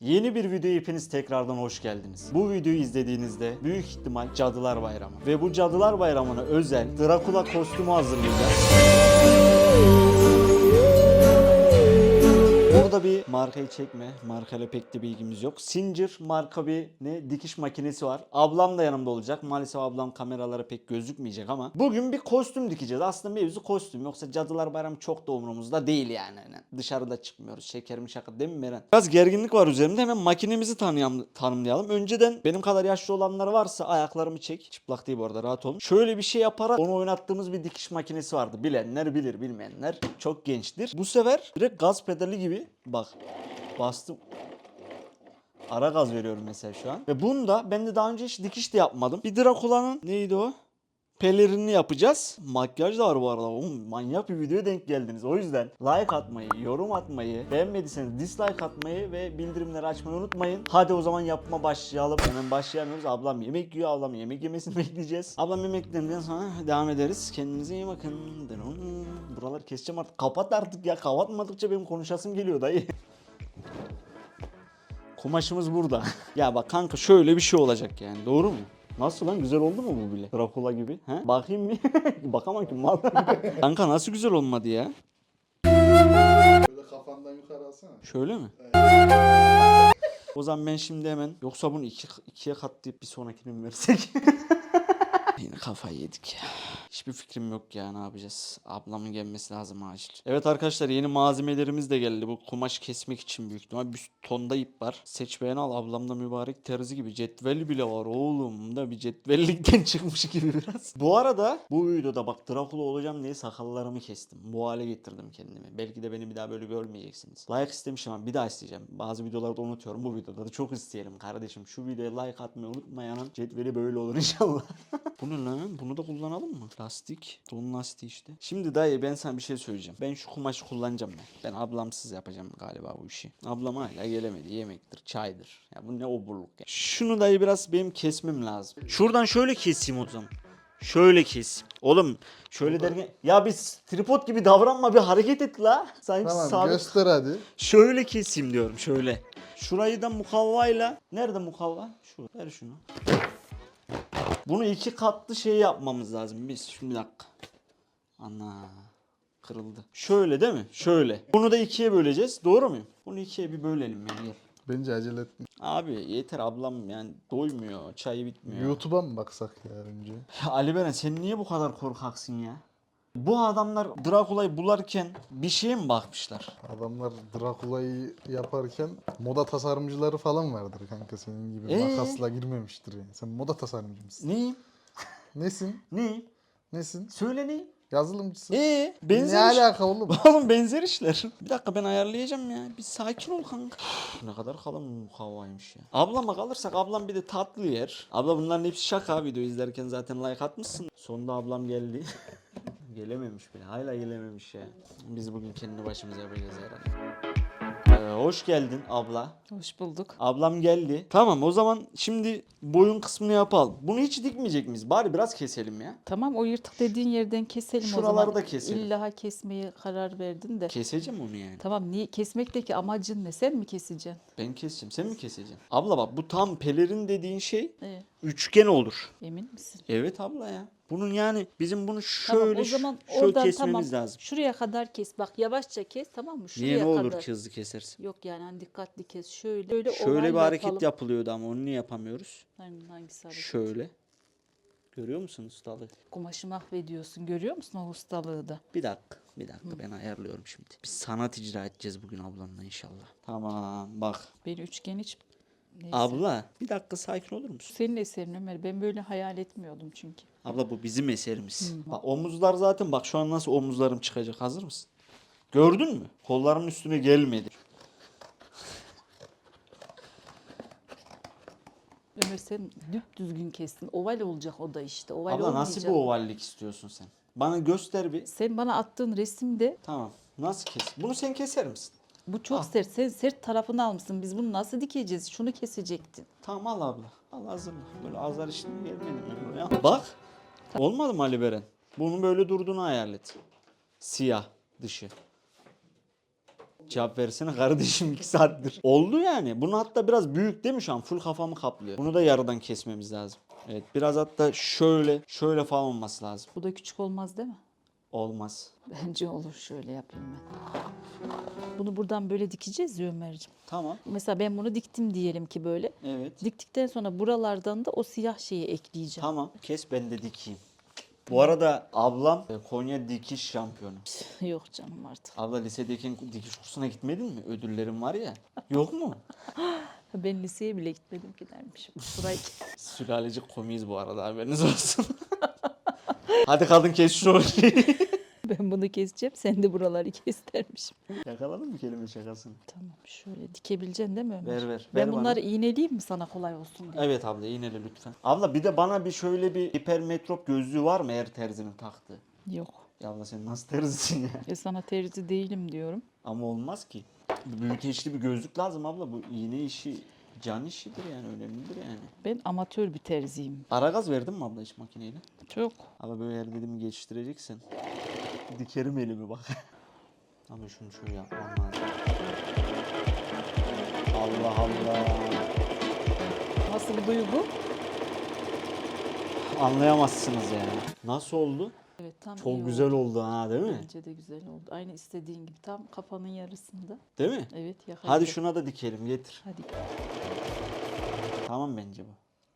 Yeni bir videoya hepiniz tekrardan hoş geldiniz. Bu videoyu izlediğinizde büyük ihtimal Cadılar Bayramı. Ve bu Cadılar Bayramı'na özel Dracula kostümü hazırlayacağız. Burada bir markayı çekme. Markayla pek de bilgimiz yok. Singer marka bir ne dikiş makinesi var. Ablam da yanımda olacak. Maalesef ablam kameralara pek gözükmeyecek ama bugün bir kostüm dikeceğiz. Aslında mevzu kostüm. Yoksa Cadılar Bayramı çok da umurumuzda değil yani. Yani dışarıda çıkmıyoruz. Şekerim şaka değil mi Meren? Biraz gerginlik var üzerimde. Hemen makinemizi tanıyam, tanımlayalım. Önceden benim kadar yaşlı olanlar varsa ayaklarımı çek. Çıplak değil bu arada rahat olun. Şöyle bir şey yaparak onu oynattığımız bir dikiş makinesi vardı. Bilenler bilir bilmeyenler çok gençtir. Bu sefer direkt gaz pedali gibi bak bastım. Ara gaz veriyorum mesela şu an. Ve bunda ben de daha önce hiç dikiş de yapmadım. Bir Dracula'nın neydi o? Pelerinini yapacağız. Makyaj da var bu arada. Oğlum, manyak bir videoya denk geldiniz. O yüzden like atmayı, yorum atmayı, beğenmediyseniz dislike atmayı ve bildirimleri açmayı unutmayın. Hadi o zaman yapma başlayalım. Hemen başlayamıyoruz. Ablam yemek yiyor. Ablam yemek yemesini bekleyeceğiz. Ablam yemeklerinden sonra devam ederiz. Kendinize iyi bakın. Buraları keseceğim artık. Kapat artık ya. Kapatmadıkça benim konuşasım geliyor dayı. Kumaşımız burada. ya bak kanka şöyle bir şey olacak yani. Doğru mu? Nasıl lan güzel oldu mu bu bile? Dracula gibi. He? Bakayım mı? Bakamam ki mal. kanka nasıl güzel olmadı ya? Böyle kafandan yukarı alsana. Şöyle mi? o zaman ben şimdi hemen yoksa bunu iki, ikiye katlayıp bir sonrakini mi versek? Yine kafayı yedik. Hiçbir fikrim yok ya ne yapacağız. Ablamın gelmesi lazım acil. Evet arkadaşlar yeni malzemelerimiz de geldi. Bu kumaş kesmek için büyük ihtimal bir tonda ip var. Seç beğen al ablamda mübarek terzi gibi. Cetvel bile var oğlum. Da bir cetvellikten çıkmış gibi biraz. Bu arada bu videoda bak Dracula olacağım diye sakallarımı kestim. Bu hale getirdim kendimi. Belki de beni bir daha böyle görmeyeceksiniz. Like istemişim ama bir daha isteyeceğim. Bazı videolarda unutuyorum. Bu videoda da çok isteyelim kardeşim. Şu videoya like atmayı unutmayanın cetveli böyle olur inşallah. Bu ne lan? Bunu da kullanalım mı? Lastik. Don lastiği işte. Şimdi dayı ben sana bir şey söyleyeceğim. Ben şu kumaşı kullanacağım ben. Ben ablamsız yapacağım galiba bu işi. Ablam hala gelemedi. Yemektir, çaydır. Ya bu ne oburluk ya. Şunu dayı biraz benim kesmem lazım. Şuradan şöyle keseyim o zaman. Şöyle keseyim. Oğlum şöyle derken ya bir tripod gibi davranma bir hareket et la. Sanki Tamam sabit- göster hadi. Şöyle keseyim diyorum şöyle. Şurayı da mukavvayla. Nerede mukavva? Şu. Ver şunu. Bunu iki katlı şey yapmamız lazım biz. Şimdi bir dakika. Ana. Kırıldı. Şöyle değil mi? Şöyle. Bunu da ikiye böleceğiz. Doğru muyum? Bunu ikiye bir bölelim yani. Gel. Bence acele etme. Abi yeter ablam yani doymuyor. Çayı bitmiyor. YouTube'a mı baksak ya önce? Ya Ali Beren sen niye bu kadar korkaksın ya? Bu adamlar Drakula'yı bularken bir şeye mi bakmışlar? Adamlar Drakula'yı yaparken moda tasarımcıları falan vardır kanka senin gibi Ee? makasla girmemiştir yani. Sen moda tasarımcı mısın? Neyim? Nesin? Neyim? Nesin? Söyle neyim? Yazılımcısın. Ee, ne benzer iş- alaka oğlum? Oğlum benzer işler. Bir dakika ben ayarlayacağım ya. Bir sakin ol kanka. ne kadar kalın mukavvaymış ya. Ablama kalırsak ablam bir de tatlı yer. Abla bunların hepsi şaka. Video izlerken zaten like atmışsın. Sonunda ablam geldi. Gelememiş bile. Hala gelememiş ya. Biz bugün kendi başımıza yapacağız herhalde. Ee, hoş geldin abla. Hoş bulduk. Ablam geldi. Tamam o zaman şimdi boyun kısmını yapalım. Bunu hiç dikmeyecek miyiz? Bari biraz keselim ya. Tamam o yırtık dediğin yerden keselim o Şuraları zaman. da keselim. İlla kesmeye karar verdin de. Keseceğim onu yani. Tamam niye kesmekteki amacın ne? Sen mi keseceksin? Ben keseceğim. Sen mi keseceksin? Abla bak bu tam pelerin dediğin şey Ee, üçgen olur. emin misin? Evet abla ya. Bunun yani bizim bunu şöyle tamam o zaman şöyle oradan kesmemiz tamam. lazım. Şuraya kadar kes. Bak yavaşça kes tamam mı? Şuraya Niye ne olur ki hızlı kesersin? Yok yani hani dikkatli kes. Şöyle şöyle, Şöyle bir hareket yapalım. yapılıyordu ama onu niye yapamıyoruz? Hani hangisi hareket? Şöyle. Görüyor musun ustalığı? Kumaşı mahvediyorsun. Görüyor musun o ustalığı da? Bir dakika. Bir dakika ben ayarlıyorum şimdi. Biz sanat icra edeceğiz bugün ablamla inşallah. Tamam bak. Beni üçgen hiç... Neyse. Abla bir dakika sakin olur musun? Senin eserin Ömer. Ben böyle hayal etmiyordum çünkü. Abla bu bizim eserimiz. Bak omuzlar zaten bak şu an nasıl omuzlarım çıkacak hazır mısın? Gördün mü? Kollarımın üstüne gelmedi. Ömer sen düp düzgün kestin. Oval olacak o da işte. Oval Abla nasıl olmayacak. bir ovallik istiyorsun sen? Bana göster bir. Sen bana attığın resimde Tamam. Nasıl kes? Bunu sen keser misin? Bu çok Ah. sert. Sen sert tarafını almışsın. Biz bunu nasıl dikeceğiz? Şunu kesecektin. Tamam al abla. Al hazırla. Böyle azar işine gelmedim ben buraya. Bak. Olmadı mı Ali Beren? Bunun böyle durduğunu hayal et. Siyah dışı. Cevap versene kardeşim 2 saattir. Oldu yani. Bunu hatta biraz büyük değil mi şu an? Full kafamı kaplıyor. Bunu da yarıdan kesmemiz lazım. Evet biraz hatta şöyle şöyle falan olması lazım. Bu da küçük olmaz değil mi? Olmaz. Bence olur. Şöyle yapayım ben. Bunu buradan böyle dikeceğiz ya Ömerciğim. Tamam. Mesela ben bunu diktim diyelim ki böyle. Evet. Diktikten sonra buralardan da o siyah şeyi ekleyeceğim. Tamam. Kes ben de dikeyim. Bu arada ablam e, Konya dikiş şampiyonu. Yok canım artık. Abla lisedeyken dikiş kursuna gitmedin mi? Ödüllerim var ya. Yok mu? Ben liseye bile gitmedim ki dermişim. Burayı Sülaleci komiyiz bu arada haberiniz olsun. Hadi kadın kes şu şeyi. ben bunu keseceğim. Sen de buraları kes dermişim. Yakaladın mı kelime şakasını? Tamam şöyle dikebileceksin değil mi Ömer? Ver ver. Ben ver bana. bunları iğneleyeyim mi sana kolay olsun diye? Evet abla iğnele lütfen. Abla bir de bana bir şöyle bir hipermetrop gözlüğü var mı her terzinin taktığı? Yok. Ya abla sen nasıl terzisin ya? E sana terzi değilim diyorum. Ama olmaz ki. Büyüteçli bir gözlük lazım abla. Bu iğne işi can işidir yani önemlidir yani. Ben amatör bir terziyim. Ara gaz verdin mi abla hiç makineyle? Çok. Ama böyle her dediğimi geçiştireceksin. Dikerim elimi bak. Ama şunu şöyle yapmam lazım. Allah Allah. Nasıl bir duygu? Anlayamazsınız yani. Nasıl oldu? Evet tam iyi Çok güzel oldu. oldu ha değil mi? Bence de güzel oldu. Aynı istediğin gibi tam kafanın yarısında. Değil mi? Evet yakaladık. Hadi şuna da dikelim getir. Hadi Tamam bence bu.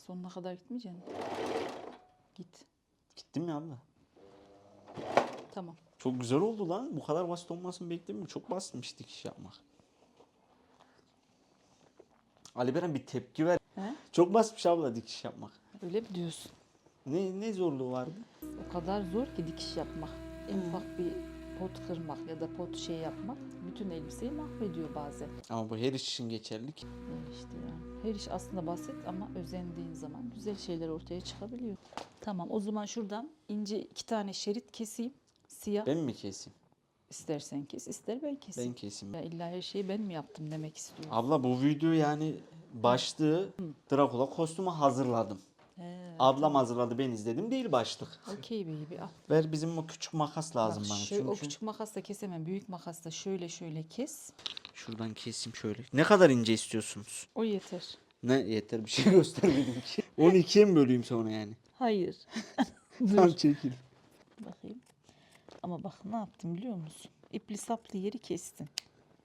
sonuna kadar gitmeyeceksin. Git. Gittim mi abla? Tamam. Çok güzel oldu lan. Bu kadar basit olmasını beklemiyorum. Çok basitmiş dikiş yapmak. Ali Beren bir tepki ver. He? Çok basitmiş abla dikiş yapmak. Öyle mi diyorsun? Ne ne zorluğu vardı? O kadar zor ki dikiş yapmak. En ufak bir pot kırmak ya da pot şey yapmak bütün elbiseyi mahvediyor bazen. Ama bu her iş için geçerli ki. Yani işte ya. Her iş aslında basit ama özendiğin zaman güzel şeyler ortaya çıkabiliyor. Tamam o zaman şuradan ince iki tane şerit keseyim. Siyah Ben mi keseyim? istersen kes ister ben keseyim. Ben keseyim. Ya illa her şeyi ben mi yaptım demek istiyorum. Abla bu video yani başlığı Dracula kostümü hazırladım. He, Ablam hazırladı ben izledim değil başlık. Okey baby al. Ver bizim o küçük makas lazım Bak, bana. şöyle, o Çünkü küçük makasla kesemem. Büyük makasla şöyle şöyle kes. Şuradan keseyim şöyle. Ne kadar ince istiyorsunuz? O yeter. Ne yeter bir şey göstermedim ki. 12'ye mi böleyim sonra yani? Hayır. Tam çekil. Bakayım. Ama bak ne yaptım biliyor musun? İpli saplı yeri kestim.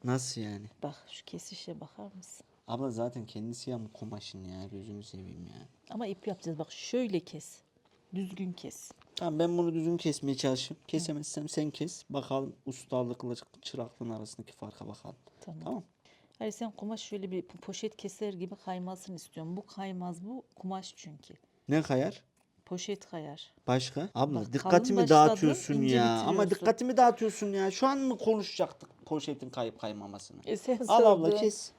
Nasıl yani? Bak şu kesişe bakar mısın? Abla zaten kendi siyah mı kumaşın ya gözünü seveyim ya. Ama ip yapacağız. Bak şöyle kes. Düzgün kes. Tamam ben bunu düzgün kesmeye çalışayım. Kesemezsem sen kes. Bakalım ustalıkla çıraklığın arasındaki farka bakalım. Tamam. Tamam. Hayır sen kumaş şöyle bir poşet keser gibi kaymasını istiyorum. Bu kaymaz bu kumaş çünkü. Ne kayar? Poşet kayar. Başka? Abla Bak, dikkatimi dağıtıyorsun ya. Ama dikkatimi dağıtıyorsun ya. Şu an mı konuşacaktık poşetin kayıp kaymamasını? E sen Al abla kes.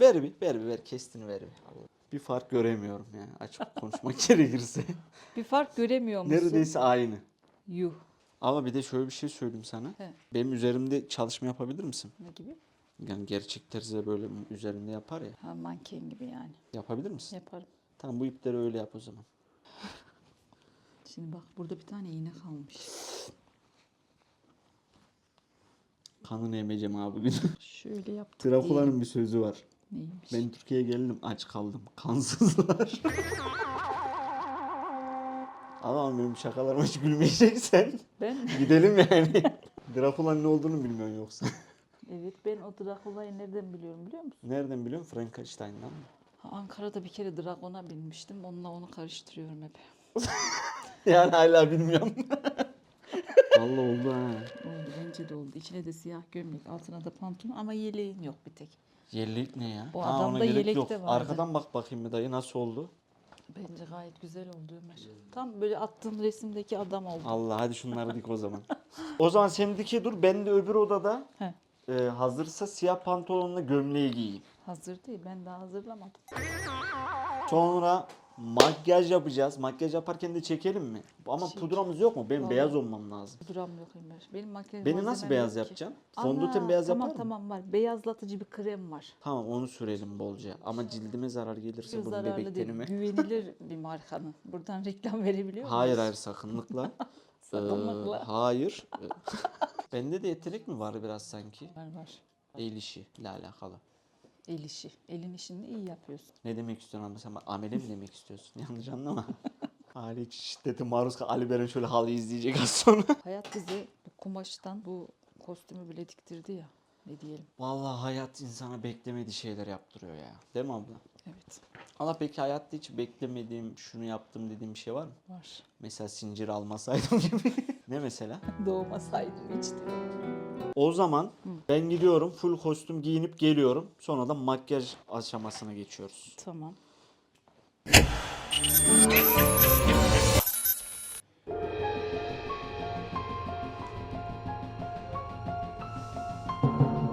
Ver bir, ver bir, ver. Kestini ver bir. Allah. Bir fark göremiyorum ya. Açık konuşmak gerekirse. Bir fark göremiyor musun? Neredeyse aynı. Yuh. Ama bir de şöyle bir şey söyleyeyim sana. He. Benim üzerimde çalışma yapabilir misin? Ne gibi? Yani gerçek terzi böyle üzerinde yapar ya. Ha manken gibi yani. Yapabilir misin? Yaparım. Tamam bu ipleri öyle yap o zaman. Şimdi bak burada bir tane iğne kalmış. Kanını emeceğim abi bugün. Şöyle yaptık Drakula'nın bir sözü var. Neymiş? Ben Türkiye'ye geldim aç kaldım. Kansızlar. Allah'ım benim şakalarıma hiç gülmeyeceksen Ben gidelim yani. Drakula'nın ne olduğunu bilmiyorsun yoksa. evet ben o Drakula'yı nereden biliyorum biliyor musun? Nereden biliyorsun? Frankenstein'dan mı? Ankara'da bir kere Dragon'a binmiştim. Onunla onu karıştırıyorum hep. Yani hala bilmiyorum. Vallahi oldu ha. Oldu bence de oldu. İçine de siyah gömlek, altına da pantolon ama yeleğin yok bir tek. Yellik ne ya? Ha, adamda yelek yok. de vardı. Arkadan bak bakayım bir dayı nasıl oldu? Bence gayet güzel oldu Ömer. Tam böyle attığın resimdeki adam oldu. Allah hadi şunları dik o zaman. o zaman sen dike dur ben de öbür odada He. e, hazırsa siyah pantolonla gömleği giyeyim. Hazır değil. Ben daha hazırlamadım. Sonra makyaj yapacağız. Makyaj yaparken de çekelim mi? Ama Çek. pudramız yok mu? Benim Vallahi- beyaz olmam lazım. Duram yok. Benim makyaj Beni nasıl malzemem beyaz yok ki. yapacaksın? Ana, Fondöten beyaz tamam, yapar mı? Tamam var. Beyazlatıcı bir krem var. Tamam onu sürelim bolca. Ama cildime zarar gelirse Çok bunun zararlı değil. tenime. Güvenilir bir markanın. Buradan reklam verebiliyor muyuz? Hayır hayır sakınlıkla. Sakınlıkla. Ee, hayır. Ee, Bende de yetenek mi var biraz sanki? Var var. El işi ile alakalı. El işi. Elin işini iyi yapıyorsun. Ne demek istiyorsun abi? Sen amele mi demek istiyorsun? Yanlış anlama. Hali şiddete maruz kal. Ali Beren şöyle halı izleyecek az sonra. Hayat bize bu kumaştan bu kostümü bile diktirdi ya. Ne diyelim. Vallahi hayat insana beklemediği şeyler yaptırıyor ya. Değil mi abla? Evet. Allah peki hayatta hiç beklemediğim, şunu yaptım dediğim bir şey var mı? Var. Mesela zincir almasaydım gibi. ne mesela? Doğmasaydım hiç de. O zaman ben gidiyorum full kostüm giyinip geliyorum. Sonra da makyaj aşamasına geçiyoruz. Tamam.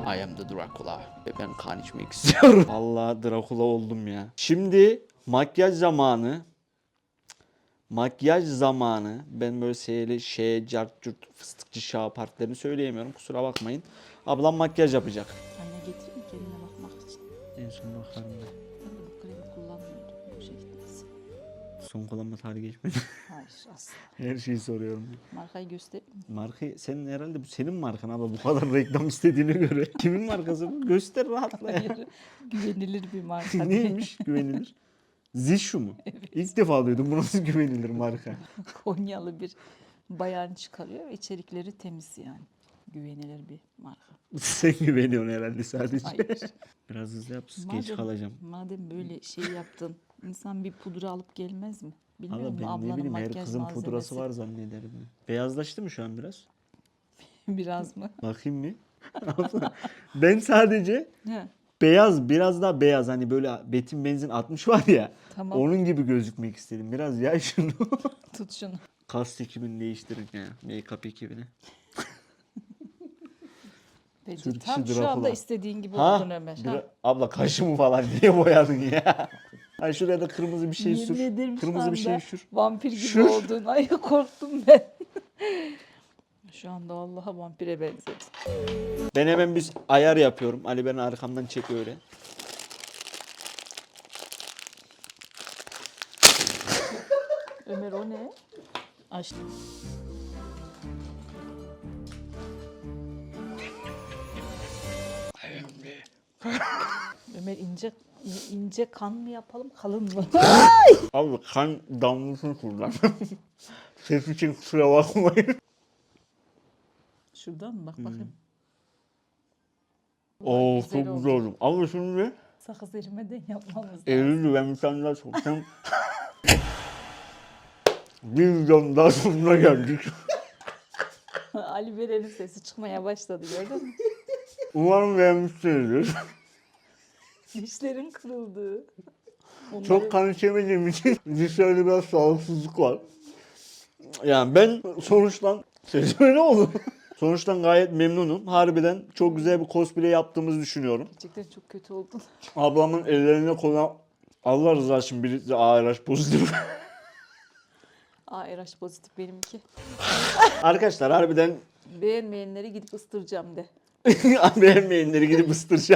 I am the Dracula. Ve ben kan içmek istiyorum. Allah Dracula oldum ya. Şimdi makyaj zamanı. Makyaj zamanı. Ben böyle seyli şey, cart, cürt, fıstıkçı şah partilerini söyleyemiyorum. Kusura bakmayın. Ablam makyaj yapacak. Ayna getireyim mi kendine bakmak için? En son bakarım ben. Ben de bu kremi kullanmıyordum. Boşa gitmesin. Son kullanma tarihi geçmedi. Hayır asla. Her şeyi soruyorum. Markayı göstereyim mi? Marka senin herhalde bu senin markan ama bu kadar reklam istediğine göre. Kimin markası bu? Göster rahatla ya. Hayır. Güvenilir bir marka. Neymiş güvenilir? Zişu mu? İlk defa duydum. Bu nasıl güvenilir marka? Konyalı bir bayan çıkarıyor ve içerikleri temiz yani. Güvenilir bir marka. Sen güveniyorsun herhalde sadece. Hayır. Biraz hızlı yap sus geç Madem- kalacağım. Madem böyle şey yaptın, insan bir pudra alıp gelmez mi? Bilmiyor Ama musun? ben ne bileyim her makyaj kızın pudrası malzemesi. var zannederim. Beyazlaştı mı şu an biraz? Biraz mı? Bakayım mı? Abla, ben sadece He, beyaz biraz daha beyaz hani böyle betin benzin 60 var ya. tamam Onun gibi gözükmek istedim. Biraz ya şunu. tut şunu. Kast ekibini değiştirin ya. Make-up ekibini. Peki Türk tam şu anda istediğin gibi Ha? oldun Ömer. Bir- Ha? abla kaşımı falan niye boyadın ya? Ay şuraya da kırmızı bir şey Yemin sür. Kırmızı bir şey sür. Vampir gibi Şur. oldun. Ay korktum ben. Şu anda Allah'a vampire benzedi. Ben hemen bir ayar yapıyorum. Ali beni arkamdan çekiyor öyle. Ömer o ne? Açtım. Ömer ince ince kan mı yapalım kalın mı? Abi kan damlasını kullan. Ses için kusura bakmayın. Şuradan bak bakayım. Oo güzel çok oldu. güzel oldum. Ama şimdi Sakız erimeden yapmamız lazım. Eylül'ü ben bir tane daha sorsam. bir milyon daha sonuna geldik. Ali Beren'in sesi çıkmaya başladı gördün mü? Umarım beğenmişsinizdir. Dişlerim kırıldı. Onları- Çok kan içemediğim için dişlerde biraz sağlıksızlık var. Yani ben sonuçtan sesime ne oldu? Sonuçtan gayet memnunum. Harbiden çok güzel bir cosplay yaptığımızı düşünüyorum. Gerçekten çok kötü oldun. Ablamın ellerine konan Allah rızası için birisi ARH pozitif. Aa RH pozitif benimki. Arkadaşlar harbiden Beğenmeyenleri gidip ıstıracağım de. beğenmeyenleri gidip ıstıracağım.